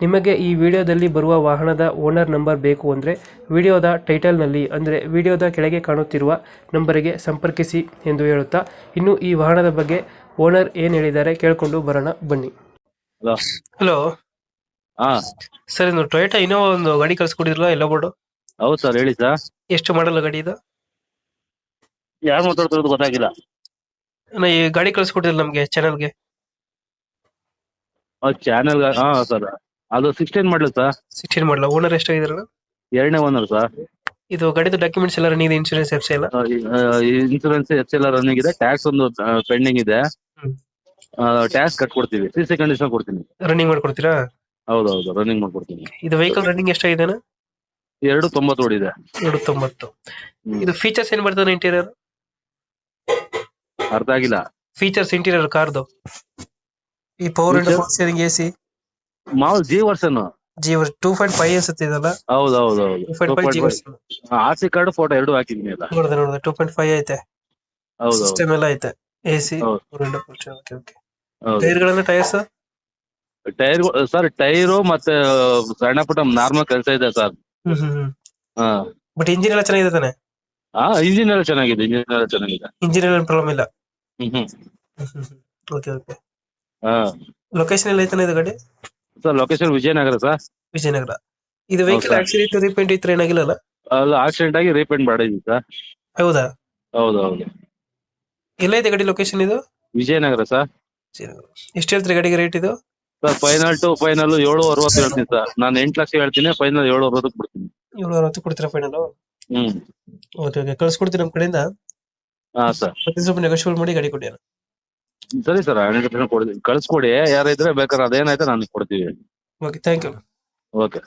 ನಿಮಗೆ ಈ ವಿಡಿಯೋದಲ್ಲಿ ಬರುವ ವಾಹನದ ಓನರ್ ನಂಬರ್ ಬೇಕು ಅಂದರೆ ವಿಡಿಯೋದ ಟೈಟಲ್ನಲ್ಲಿ ಅಂದರೆ ವಿಡಿಯೋದ ಕೆಳಗೆ ಕಾಣುತ್ತಿರುವ ನಂಬರಿಗೆ ಸಂಪರ್ಕಿಸಿ ಎಂದು ಹೇಳುತ್ತಾ ಇನ್ನು ಈ ವಾಹನದ ಬಗ್ಗೆ ಓನರ್ ಏನು ಹೇಳಿದ್ದಾರೆ ಕೇಳಿಕೊಂಡು ಬರೋಣ ಬನ್ನಿ. ಹಲೋ. ಹಲೋ. ಹಾ. ಸರ್ ಇದು ಟೊಯೋಟಾ ಇನ್ನೋವಾ ಒಂದು ಗಾಡಿ ಕಳ್ಸಿಕೊಡಿದ್ರಲ್ಲ ಎಲ್ಲ ಬೋರ್ಡು? ಹೌದು ಸರ್ ಹೇಳಿ ಸರ್. ಎಷ್ಟು ಮಾಡಲ್ಲ ಗಾಡಿ ಇದು? ಯಾರು ಮಾತಾಡ್ತಿರೋದು ಗೊತ್ತಾಗಿಲ್ಲ. ಅಣ್ಣ, ಈ ಗಾಡಿ ಕಳ್ಸಿಕೊಟ್ಟಿದ್ರಲ್ಲ ನಮಗೆ ಚಾನಲ್ಗೆ ಚಾನೆಲ್ ಹಾ ಸರ್. ಅದು ಸಿಕ್ಸ್ಟೀನ್ ಮಾಡಲಿ ಸರ್ ಸಿಕ್ಸ್ಟೀನ್ ಮಾಡಲ್ಲ ಓನರ್ ಎಷ್ಟಾಗಿದ್ರಲ್ಲ ಎರಡನೇ ಓನರ್ ಸರ್ ಇದು ಗಾಡಿದು ಡಾಕ್ಯುಮೆಂಟ್ಸ್ ಎಲ್ಲ ರನ್ನಿಂಗ್ ಇದೆ ಇನ್ಶೂರೆನ್ಸ್ ಎಫ್ಸ್ ಎಲ್ಲ? ಇನ್ಸೂರೆನ್ಸ್ ಸಿ ಎಲ್ಲ ರನ್ನಿಂಗ್ ಇದೆ. ಟ್ಯಾಕ್ಸ್ ಒಂದು ಪೆಂಡಿಂಗ್ ಇದೆ. ಟ್ಯಾಕ್ಸ್ ಟ್ಯಾಕ್ಸ್ ಕಟ್ಕೊಡ್ತೀವಿ. ಸಿ ಸಿ ಕಂಡೀಷನ್ ಕೊಡ್ತೀನಿ. ರನ್ನಿಂಗ್ ಮಾಡ್ಕೊಡ್ತೀರಾ? ಹೌದು ಹೌದು ರನ್ನಿಂಗ್ ಮಾಡ್ಕೊಡ್ತೀನಿ. ಇದು ವೆಹಿಕಲ್ ರನ್ನಿಂಗ್ ಎಷ್ಟಾಗಿದೆ? ಎರಡು ತೊಂಬತ್ತು ಓಡಿದೆ. ಎರಡು ತೊಂಬತ್ತು. ಇದು ಫೀಚರ್ಸ್ ಏನ್ ಬರ್ತದೆ ಇಂಟೀರಿಯರ್ ಅರ್ಥ ಆಗಿಲ್ಲ. ಫೀಚರ್ಸ್ ಇಂಟೀರಿಯರ್ ಕಾರ್ದು ಈ ಪವರ್? ಪವರ್ ಎಸಿ ಮಾಮೂಲು G version. G two point five ಅನ್ಸುತ್ತೆ ಇದಲ್ಲ. ಹೌದು ಹೌದು two five G R C card photo ಎರಡು ಹಾಕಿದ್ದೀನಿ ಅಲ್ಲ. ನೋಡಿದೆ ನೋಡಿದೆ. ಟೂ ಪಾಯಿಂಟ್ ಫೈವ್ ಐತೆ. ಹೌದು ಸಿಸ್ಟಮ್ ಎಲ್ಲ ಐತೆ. ಎ ಸಿ ಟೈರ್ ಗಳನ್ನ ಓಕೆ ಓಕೆ ಹೌದು. ಟೈರ್ಸ್ ಟೈರ್ ಸರ್ ಟೈರು ಮತ್ತೆ ಸಣ್ಣ ಪುಟ್ಟ ನಾರ್ಮಲ್ ಕೆಲಸ ಇದೆ ಸರ್. ಬಟ್ ಇಂಜಿನ್ ಎಲ್ಲ ಚೆನ್ನಾಗಿದೆ ತಾನೆ? ಹಾ ಇಂಜಿನ್ ಎಲ್ಲ ಚೆನ್ನಾಗಿದೆ ಇಂಜಿನ್ ಎಲ್ಲ ಚೆನ್ನಾಗಿದೆ. ಇಂಜಿನ್ ಎಲ್ಲ ಪ್ರಾಬ್ಲಮ್ ಇಲ್ಲ? ಹ್ಮ್ ಹ್ಮ್. ಓಕೆ ಓಕೆ ಹಾ. ಲೊಕೇಶನ್ ಎಲ್ಲ ಐತಾನೆ ಇದು ಗಾಡಿ? Sir location Vijayanagara sir Vijayanagara. ಇದು ವೆಹಿಕಲ್? ಆಕ್ಸಿಡೆಂಟ್ ರೀಪೇಂಟ್ ಇತ್ತು ಏನಾಗಿಲ್ಲಲ್ಲ ಅಲ್ಲ? ಆಕ್ಸಿಡೆಂಟ್ ಆಗಿ ರೀಪೇಂಟ್ ಮಾಡಿದ್ವಿ ಸರ್ ಹೌದಾ? ಹೌದು ಹೌದು ಎಲ್ಲೈತೆ ಗಾಡಿ ಲೊಕೇಶನ್ ಇದು? ವಿಜಯನಗರ ಸರ್ ಎಷ್ಟು ಹೇಳ್ತೀರಿ ಗಾಡಿಗೆ ರೇಟ್ ಇದು? ಸರ್ ಫೈನಲ್ ಟು ಫೈನಲ್ ಏಳು ಅರವತ್ತು ಹೇಳ್ತೀನಿ ಸರ್ ನಾನು ಎಂಟು ಲಕ್ಷ ಹೇಳ್ತೀನಿ ಫೈನಲ್ ಏಳು ಅರವತ್ತಕ್ಕೆ ಬಿಡ್ತೀನಿ. ಏಳು ಅರವತ್ತು ಕೊಡ್ತೀರಾ ಫೈನಲ್ ಹ್ಮ್. Okay okay. ಕಳ್ಸ್ಕೊಡ್ತೀನಿ ನಮ್ಮ ಕಡೆಯಿಂದ. ಹಾ ಸರ್ ಮತ್ತೆ ಸ್ವಲ್ಪ ನೆಗೋಷಿಯೇಟ್ ಮಾಡಿ ಗಾಡಿ ಕೊಡಿ ಸರಿ ಸರ್ ಹಂಡ್ರೆಡ್ ಪರ್ಸೆಂಟ್ ಕೊಡ್ತೀನಿ ಕಳ್ಸ್ಕೊಡಿ ಯಾರಿದ್ರೆ ಬೇಕಾದ್ರೆ ಅದೇನಾಯ್ತು ನಾನು ಕೊಡ್ತೀವಿ. Okay thank you okay